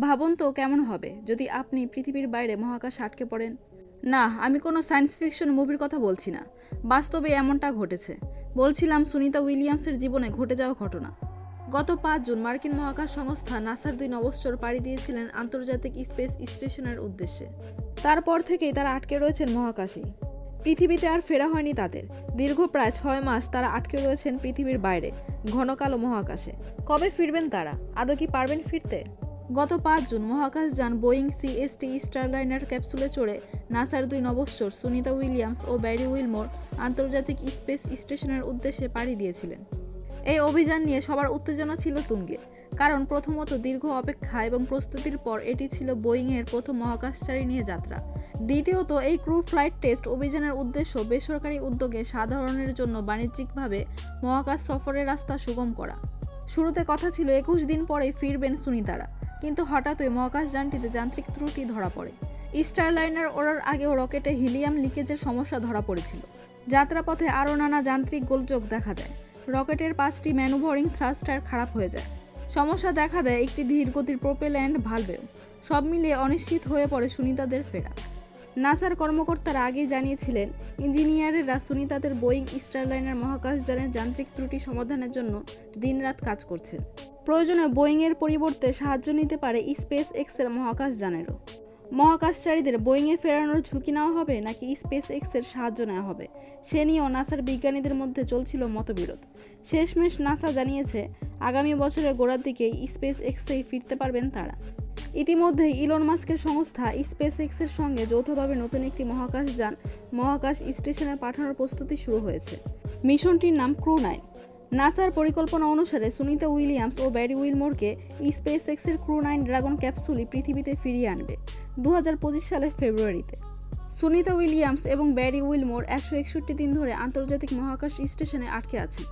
ভাবুন তো কেমন হবে, যদি আপনি পৃথিবীর বাইরে মহাকাশ আটকে পড়েন। না, আমি কোনো সায়েন্স ফিকশন মুভির কথা বলছি না। বাস্তবে এমনটা ঘটেছে। বলছিলাম সুনিতা উইলিয়ামসের জীবনে ঘটে যাওয়া ঘটনা। গত পাঁচ জুন মার্কিন মহাকাশ সংস্থা নাসার দুই নবশ্চর পাড়ি দিয়েছিলেন আন্তর্জাতিক স্পেস স্টেশনের উদ্দেশ্যে। তারপর থেকেই তারা আটকে রয়েছেন মহাকাশে। পৃথিবীতে আর ফেরা হয়নি তাদের। দীর্ঘ প্রায় ছয় মাস তারা আটকে রয়েছেন পৃথিবীর বাইরে, ঘন কালো মহাকাশে। কবে ফিরবেন তারা? আদৌ কি পারবেন ফিরতে? গত পাঁচ জুন মহাকাশযান বোয়িং সিএসটি স্টারলাইনার ক্যাপসুলে চড়ে নাসার দুই নবশ্বর সুনিতা উইলিয়ামস ও ব্যারি উইলমোর আন্তর্জাতিক স্পেস স্টেশনের উদ্দেশ্যে পাড়ি দিয়েছিলেন। এই অভিযান নিয়ে সবার উত্তেজনা ছিল তুঙ্গে, কারণ প্রথমত দীর্ঘ অপেক্ষা এবং প্রস্তুতির পর এটি ছিল বোয়িংয়ের প্রথম মহাকাশচারী নিয়ে যাত্রা। দ্বিতীয়ত, এই ক্রু ফ্লাইট টেস্ট অভিযানের উদ্দেশ্য বেসরকারি উদ্যোগে সাধারণের জন্য বাণিজ্যিকভাবে মহাকাশ সফরের রাস্তা সুগম করা। শুরুতে কথা ছিল একুশ দিন পরে ফিরবেন সুনিতারা। কিন্তু হঠাৎই মহাকাশযানটিতে যান্ত্রিক ত্রুটি ধরা পড়ে। স্টারলাইনার ওড়ার আগেও রকেটে হিলিয়াম লিকেজের সমস্যা ধরা পড়েছিল। যাত্রাপথে আরও নানা যান্ত্রিক গোলযোগ দেখা দেয়। রকেটের পাঁচটি ম্যানুভারিং থ্রাস্টার খারাপ হয়ে যায়। সমস্যা দেখা দেয় একটি ধীরগতির প্রোপেল্যান্ড ভালভেও। সব মিলিয়ে অনিশ্চিত হয়ে পড়ে সুনিতাদের ফেরা। নাসার কর্মকর্তারা আগেই জানিয়েছিলেন, ইঞ্জিনিয়ারেরা সুনিতাদের বোয়িং স্টারলাইনার মহাকাশযানের যান্ত্রিক ত্রুটি সমাধানের জন্য দিনরাত কাজ করছেন। প্রয়োজনে বোয়িংয়ের পরিবর্তে সাহায্য নিতে পারে স্পেস এক্সের মহাকাশযানেরও মহাকাশচারীদের বোয়িংয়ে ফেরানোর ঝুঁকি নেওয়া হবে নাকি স্পেস এক্সের সাহায্য নেওয়া হবে, সে নিয়েও নাসার বিজ্ঞানীদের মধ্যে চলছিল মতবিরোধ। শেষমেশ নাসা জানিয়েছে, আগামী বছরের গোড়ার দিকেই স্পেস এক্সেই ফিরতে পারবেন তারা। ইতিমধ্যে ইলন মাস্কের সংস্থা স্পেস এক্সের সঙ্গে যৌথভাবে নতুন একটি মহাকাশ যান, মহাকাশ স্টেশনে পাঠানোর প্রস্তুতি শুরু হয়েছে। মিশনটির নাম ক্রু নাইন নাসার পরিকল্পনা অনুসারে সুনিতা উইলিয়ামস ও ব্যারি উইলমোরকে স্পেস এক্সের ক্রু নাইন ড্রাগন ক্যাপসুলই পৃথিবীতে ফিরিয়ে আনবে দু হাজার পঁচিশ সালের ফেব্রুয়ারিতে। সুনিতা উইলিয়ামস এবং ব্যারি উইলমোর একশো একষট্টি দিন ধরে আন্তর্জাতিক মহাকাশ স্টেশনে আটকে আছেন।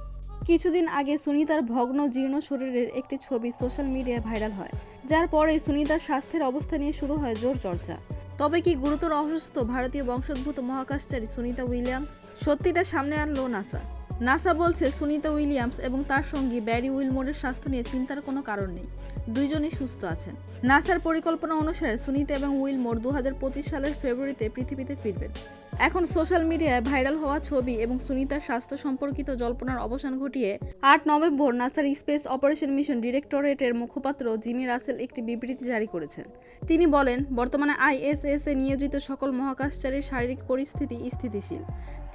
কিছুদিন আগে সুনিতার ভগ্ন জীর্ণ শরীরের একটি ছবি সোশ্যাল মিডিয়ায় ভাইরাল হয়, যার পরে সুনিতার স্বাস্থ্যের অবস্থা নিয়ে শুরু হয় জোর চর্চা। তবে কি গুরুতর অসুস্থ ভারতীয় বংশোদ্ভূত মহাকাশচারী সুনিতা উইলিয়ামস সত্যিটা সামনে আনলো নাসা? নাসা বলছে, সুনিতা উইলিয়ামস এবং তার সঙ্গী ব্যারি উইলমোরের স্বাস্থ্য নিয়ে চিন্তার কোনো কারণ নেই। দুইজনই সুস্থ আছেন। নাসার পরিকল্পনা অনুসারে সুনিতা এবং উইলমোর দুহাজার পঁচিশ সালের ফেব্রুয়ারিতে পৃথিবীতে ফিরবেন। এখন সোশ্যাল মিডিয়ায় ভাইরাল হওয়া ছবি এবং সুনিতার স্বাস্থ্য সম্পর্কিত জল্পনার অবসান ঘটিয়ে আট নভেম্বর নাসার স্পেস অপারেশন মিশন ডিরেক্টরেটের মুখপাত্র জিমি রাসেল একটি বিবৃতি জারি করেছেন। তিনি বলেন, বর্তমানে আইএসএস এ নিয়োজিত সকল মহাকাশচারীর শারীরিক পরিস্থিতি স্থিতিশীল।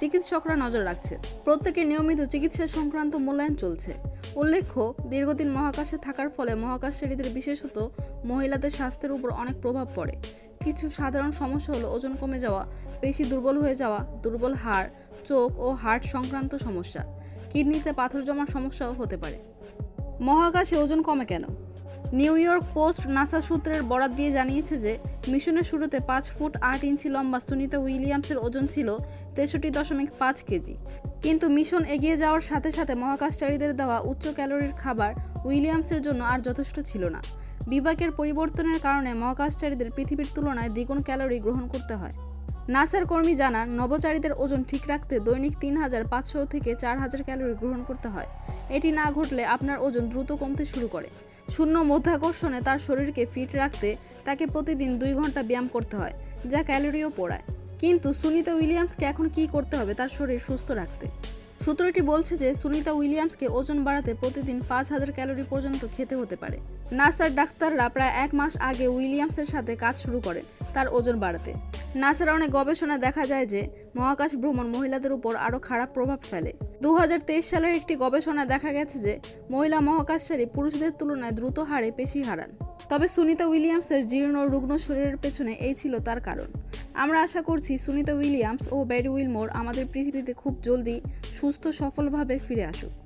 চিকিৎসকরা নজর রাখছে। প্রত্যেকের নিয়মিত চিকিৎসা সংক্রান্ত মূল্যায়ন চলছে। উল্লেখ্য, দীর্ঘদিন মহাকাশে থাকার ফলে মহাকাশচারীদের বিশেষত মহিলাদের স্বাস্থ্যের উপর অনেক প্রভাব পড়ে। কিছু সাধারণ সমস্যা হলো ওজন কমে যাওয়া, পেশি দুর্বল হয়ে যাওয়া, দুর্বল হাড়, চোখ ও হার্ট সংক্রান্ত সমস্যা। কিডনিতে পাথর জমার সমস্যাও হতে পারে। মহাকাশে ওজন কমে কেন? নিউ ইয়র্ক পোস্ট নাসা সূত্রের বরাত দিয়ে জানিয়েছে যে, মিশনের শুরুতে পাঁচ ফুট আট ইঞ্চি লম্বা সুনিতা উইলিয়ামসের ওজন ছিল তেষট্টি দশমিক পাঁচ কেজি। কিন্তু মিশন এগিয়ে যাওয়ার সাথে সাথে মহাকাশচারীদের দেওয়া উচ্চ ক্যালোরির খাবার উইলিয়ামসের জন্য আর যথেষ্ট ছিল না। বিভাগের পরিবর্তনের কারণে মহাকাশচারীদের পৃথিবীর তুলনায় দ্বিগুণ ক্যালোরি গ্রহণ করতে হয়। নাসার কর্মী জানান, নবচারীদের ওজন ঠিক রাখতে দৈনিক তিন হাজার পাঁচশো থেকে চার হাজার ক্যালোরি গ্রহণ করতে হয়। এটি না ঘটলে আপনার ওজন দ্রুত কমতে শুরু করে। শূন্য মধ্যাকর্ষণে তার শরীরকে ফিট রাখতে তাকে প্রতিদিন দুই ঘণ্টা ব্যায়াম করতে হয়, যা ক্যালোরিও পোড়ায়। কিন্তু সুনিতা উইলিয়ামসকে এখন কি করতে হবে? তার শরীর সুস্থ রাখতে। সূত্রটি বলছে যে সুনিতা উইলিয়ামসকে ওজন বাড়াতে প্রতিদিন পাঁচ হাজার ক্যালোরি পর্যন্ত খেতে হতে পারে। নাসার ডাক্তাররা প্রায় এক মাস আগে উইলিয়ামসের সাথে কাজ শুরু করেন তার ওজন বাড়াতে। নাসার অনেক গবেষণা দেখা যায় যে মহাকাশ ভ্রমণ মহিলাদের উপর আরও খারাপ প্রভাব ফেলে। দু হাজার তেইশ সালের একটি গবেষণা দেখা গেছে যে মহিলা মহাকাশচারী পুরুষদের তুলনায় দ্রুত হারে পেশি হারান। তবে সুনিতা উইলিয়ামসের জীর্ণ রুগ্ন শরীরের পেছনে এই ছিল তার কারণ। আমরা আশা করছি সুনিতা উইলিয়ামস ও ব্যারি উইলমোর আমাদের পৃথিবীতে খুব জলদি সুস্থ সফলভাবে ফিরে আসুক।